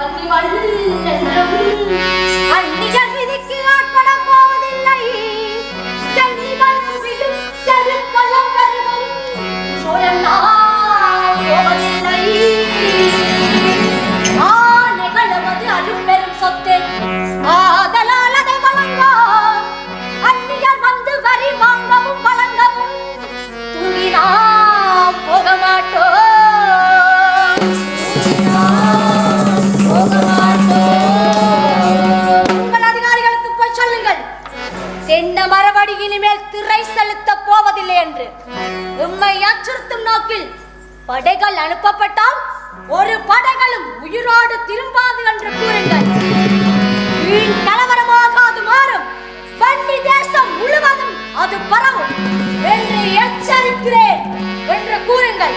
பள்ளிவள் அந்நியர் விதிக்கு ஆட்பட போவதில்லை விழும் கருவும் போவதில்லை அரும்பெரும் ஆதலால் அதை வழங்கா அந்நியர் வந்து வரி வாங்கவும் வழங்கவும் போக மாட்டோம் தென்ன மரபடி இனிமேல் திரை செலுத்த போவதில்லை என்று உம்மை அச்சுறுத்தும் நோக்கில் படைகள் அனுப்பப்பட்டால் ஒரு படைகளும் உயிரோடு திரும்பாது என்று கூறுங்கள். வீண் கலவரமாகாது மாறும். வன்மி தேசம் முழுவதும் அது பரவும் என்று எச்சரிக்கிறேன் என்று கூறுங்கள்.